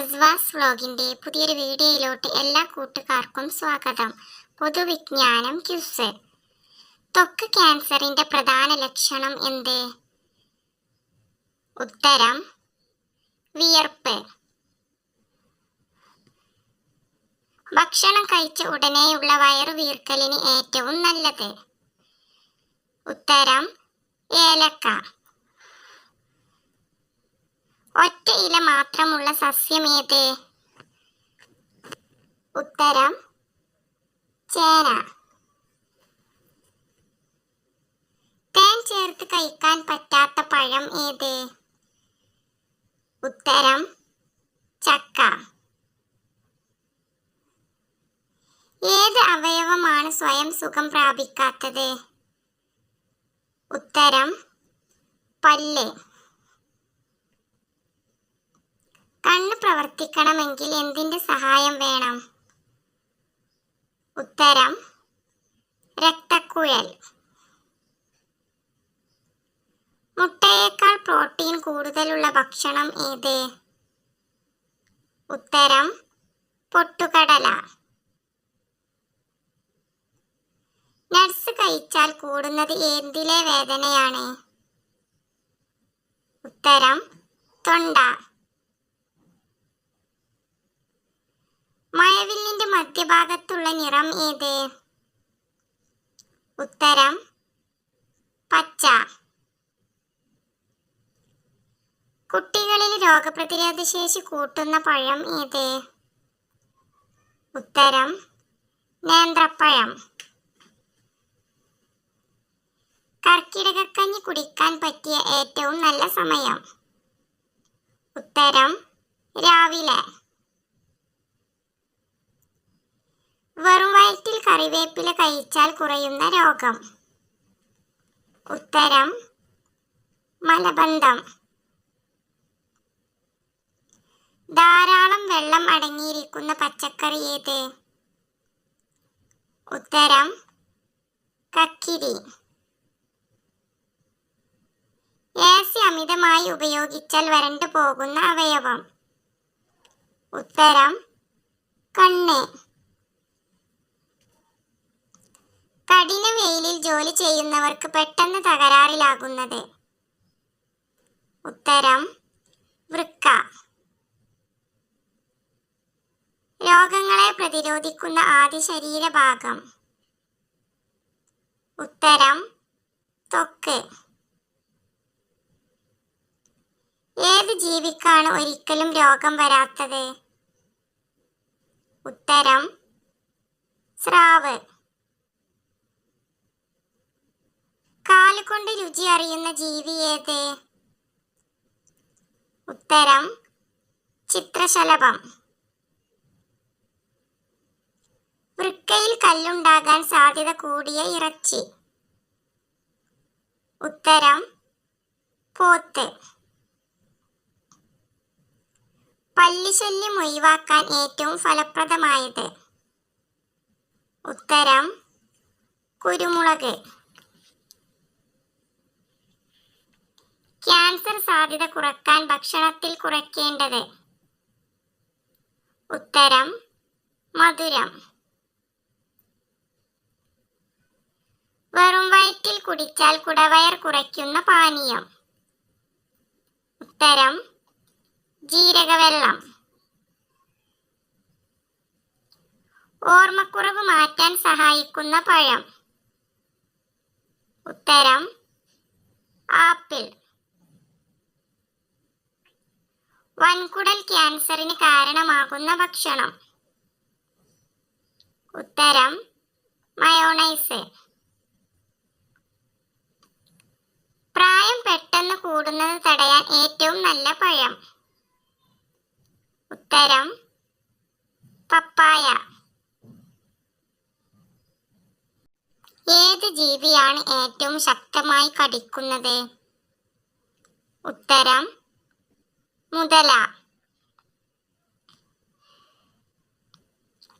അസ്വാസ് വ്ലോഗിന്റെ പുതിയൊരു വീഡിയോയിലോട്ട് എല്ലാ കൂട്ടുകാർക്കും സ്വാഗതം. പൊതുവിജ്ഞാനം ക്യുസ്. ത്വക്ക് ക്യാൻസറിന്റെ പ്രധാന ലക്ഷണം എന്ത്? ഉത്തരം വിയർപ്പ്. ഭക്ഷണം കഴിച്ച ഉടനെയുള്ള വയറു വീർക്കലിന് ഏറ്റവും നല്ലത്. ഉത്തരം ഏലക്ക. ഒറ്റ ഇല മാത്രമുള്ള സസ്യം ഏത് ഉത്തരം ചേന. തേൻ ചേർത്ത് കഴിക്കാൻ പറ്റാത്ത പഴം ഏത്? ഉത്തരം ചക്ക. ഏത് അവയവമാണ് സ്വയം സുഖം പ്രാപിക്കാത്തത്? ഉത്തരം പല്ല്. കണ്ണ് പ്രവർത്തിക്കണമെങ്കിൽ എന്തിന്റെ സഹായം വേണം? ഉത്തരം രക്തക്കുഴൽ. മുട്ടയേക്കാൾ പ്രോട്ടീൻ കൂടുതലുള്ള ഭക്ഷണം ഏത്? ഉത്തരം പൊട്ടുകടല. നട്സ് കഴിച്ചാൽ കൂടുന്നത് എന്തിലെ വേദനയാണ്? ഉത്തരം തൊണ്ട. മഴവില്ലിന്റെ മധ്യഭാഗത്തുള്ള നിറം ഏത്? ഉത്തരം പച്ച. കുട്ടികളിൽ രോഗപ്രതിരോധ ശേഷി കൂട്ടുന്ന പഴം ഏത്? ഉത്തരം നേന്ത്രപ്പഴം. കർക്കിടകക്കഞ്ഞി കുടിക്കാൻ പറ്റിയ ഏറ്റവും നല്ല സമയം. ഉത്തരം രാവിലെ. വെറും വയറ്റിൽ കറിവേപ്പില കഴിച്ചാൽ കുറയുന്ന രോഗം. ഉത്തരം മലബന്ധം. ധാരാളം വെള്ളം അടങ്ങിയിരിക്കുന്ന പച്ചക്കറി ഏത്? ഉത്തരം കക്കിരി. ഏസി അമിതമായി ഉപയോഗിച്ചാൽ വരണ്ടു പോകുന്ന അവയവം. ഉത്തരം കണ്ണ്. കഠിന വെയിലിൽ ജോലി ചെയ്യുന്നവർക്ക് പെട്ടെന്ന് തകരാറിലാകുന്നത്. ഉത്തരം വൃക്ക. രോഗങ്ങളെ പ്രതിരോധിക്കുന്ന ആദ്യ ശരീരഭാഗം. ഉത്തരം തൊക്ക് ഏത് ജീവിക്കാണ് ഒരിക്കലും രോഗം വരാത്തത്? ഉത്തരം സ്രാവ്. കാലുകൊണ്ട് രുചി അറിയുന്ന ജീവി ഏത്? ഉത്തരം ചിത്രശലഭം. വൃക്കയിൽ കല്ലുണ്ടാകാൻ സാധ്യത കൂടിയ ഇറച്ചി. ഉത്തരം പോത്ത്. പല്ലിശല്യം ഒഴിവാക്കാൻ ഏറ്റവും ഫലപ്രദമായത്. ഉത്തരം കുരുമുളക്. ക്യാൻസർ സാധ്യത കുറയ്ക്കാൻ ഭക്ഷണത്തിൽ കുറയ്ക്കേണ്ടത്. ഉത്തരം മധുരം. വെറും വയറ്റിൽ കുടിച്ചാൽ കുടവയർ കുറയ്ക്കുന്ന പാനീയം. ഉത്തരം ജീരകവെള്ളം. ഓർമ്മക്കുറവ് മാറ്റാൻ സഹായിക്കുന്ന പഴം. ഉത്തരം ആപ്പിൾ. വൻകുടൽ ക്യാൻസറിന് കാരണമാകുന്ന ഭക്ഷണം. ഉത്തരം മയോണൈസ്. പ്രായം പെട്ടെന്ന് കൂടുന്നത് തടയാൻ ഏറ്റവും നല്ല പഴം. ഉത്തരം പപ്പായ. ഏത് ജീവിയാണ് ഏറ്റവും ശക്തമായി കടിക്കുന്നത്? ഉത്തരം മുതല.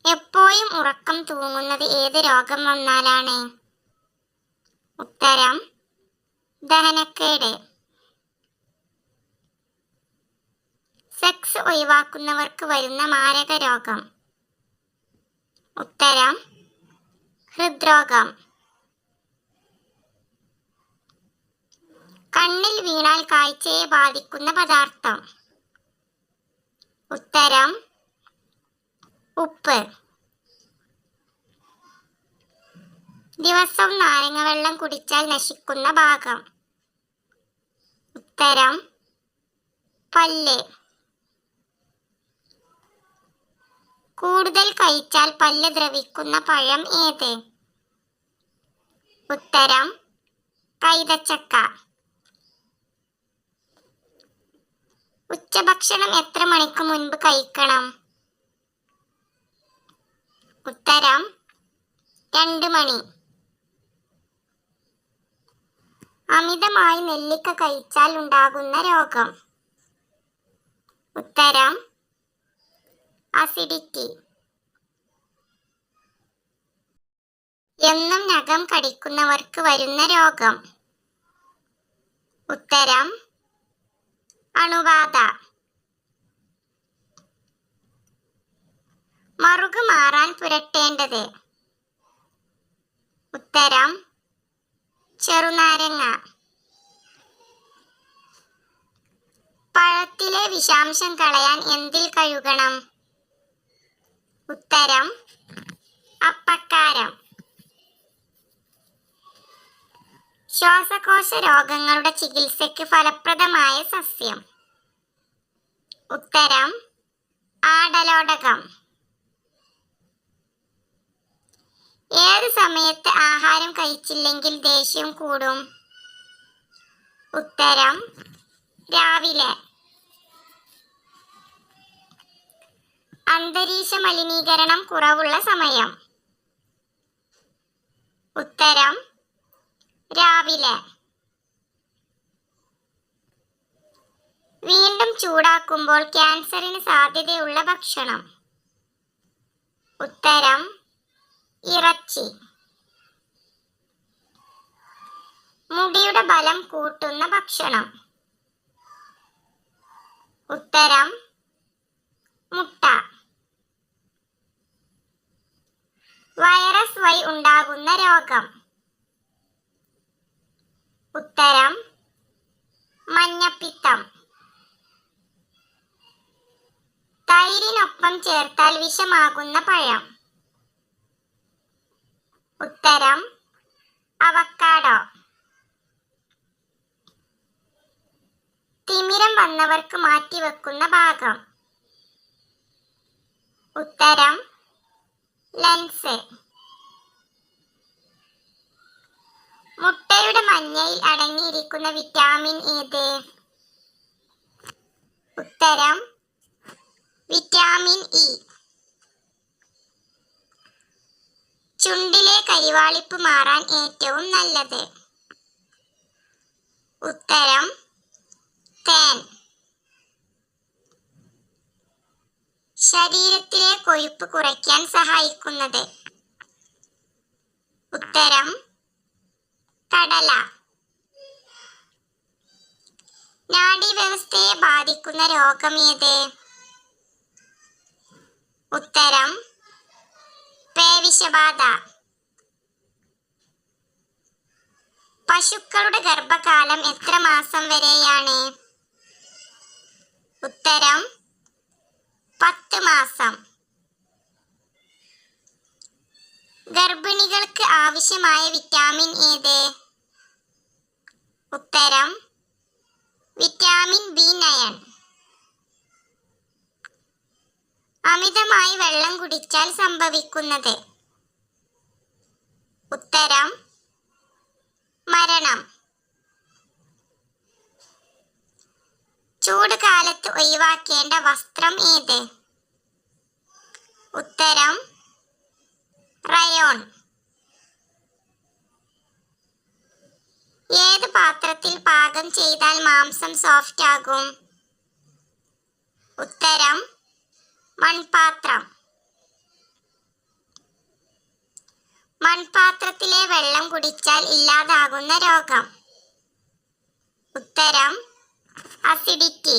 എപ്പോഴും ഉറക്കം തൂങ്ങുന്നത് ഏത് രോഗം വന്നാലാണ്? ഉത്തരം ദഹനക്കേട്. സെക്സ് ഒഴിവാക്കുന്നവർക്ക് വരുന്ന മാരക രോഗം. ഉത്തരം ഹൃദ്രോഗം. കണ്ണിൽ വീണാൽ കാഴ്ചയെ ബാധിക്കുന്ന പദാർത്ഥം. ഉത്തരം ഉപ്പ്. ദിവസം നാരങ്ങ വെള്ളം കുടിച്ചാൽ നശിക്കുന്ന ഭാഗം. ഉത്തരം പല്ല്. കൂടുതൽ കഴിച്ചാൽ പല്ല് ദ്രവിക്കുന്ന പഴം ഏത്? ഉത്തരം കൈതച്ചക്ക. ഉച്ചഭക്ഷണം എത്ര മണിക്ക് മുൻപ് കഴിക്കണം? ഉത്തരം രണ്ട് മണി. അമിതമായി നെല്ലിക്ക കഴിച്ചാൽ ഉണ്ടാകുന്ന രോഗം. ഉത്തരം അസിഡിറ്റി എന്നും നഖം കടിക്കുന്നവർക്ക് വരുന്ന രോഗം. ഉത്തരം അണുബാധ. മറുക് മാറാൻ പുരട്ടേണ്ടത്. ഉത്തരം ചെറുനാരങ്ങ. പഴത്തിലെ വിഷാംശം കളയാൻ എന്തിൽ കഴുകണം? ഉത്തരം അപ്പക്കാരം. ശ്വാസകോശ രോഗങ്ങളുടെ ചികിത്സയ്ക്ക് ഫലപ്രദമായ സസ്യം. ഉത്തരം ആടലോടകം. ഏത് സമയത്ത് ആഹാരം കഴിച്ചില്ലെങ്കിൽ ദേഷ്യം കൂടും? ഉത്തരം രാവിലെ. അന്തരീക്ഷ മലിനീകരണം കുറവുള്ള സമയം. ഉത്തരം രാവിലെ. വീണ്ടും ചൂടാക്കുമ്പോൾ ക്യാൻസറിന് സാധ്യതയുള്ള ഭക്ഷണം. ഉത്തരം ഇറച്ചി. മുടിയുടെ ബലം കൂട്ടുന്ന ഭക്ഷണം. ഉത്തരം മുട്ട. വൈറസ് വഴി ഉണ്ടാകുന്ന രോഗം. ഉത്തരം മഞ്ഞപ്പിത്തം. തൈരിനൊപ്പം ചേർത്താൽ വിഷമാകുന്ന പഴം. ഉത്തരം അവക്കാഡോ തിമിരം വന്നവർക്ക് മാറ്റിവെക്കുന്ന ഭാഗം. ഉത്തരം ലെൻസ്. മുട്ടയുടെ മഞ്ഞയിൽ അടങ്ങിയിരിക്കുന്ന വിറ്റാമിൻ ഏത്? ഉത്തരം വിറ്റാമിൻ ഇ. ചുണ്ടിലെ കരിവാളിപ്പ് മാറാൻ ഏറ്റവും നല്ലത്. ഉത്തരം തേൻ. ശരീരത്തിലെ കൊഴുപ്പ് കുറയ്ക്കാൻ സഹായിക്കുന്നത്. ഉത്തരം കടല നാഡീവ്യവസ്ഥയെ ബാധിക്കുന്ന രോഗം ഏത്? ഉത്തരം പേവിഷബാധ പശുക്കളുടെ ഗർഭകാലം എത്ര മാസം വരെയാണ്? ഉത്തരം പത്ത് മാസം. ഗർഭിണികൾക്ക് ആവശ്യമായ വിറ്റാമിൻ ഏത്? ഉത്തരം വിറ്റാമിൻ ബി നയൻ. അമിതമായി വെള്ളം കുടിച്ചാൽ സംഭവിക്കുന്നത്? ഉത്തരം മരണം. ചൂട് കാലത്ത് ഒഴിവാക്കേണ്ട വസ്ത്രം ഏത്? ഉത്തരം റയോൺ ഏത് പാത്രത്തിൽ പാകം ചെയ്താൽ മാംസം സോഫ്റ്റ് ആകും? ഉത്തരം മൺപാത്രം. മൺപാത്രത്തിലെ വെള്ളം കുടിച്ചാൽ ഇല്ലാതാകുന്ന രോഗം. ഉത്തരം അസിഡിറ്റി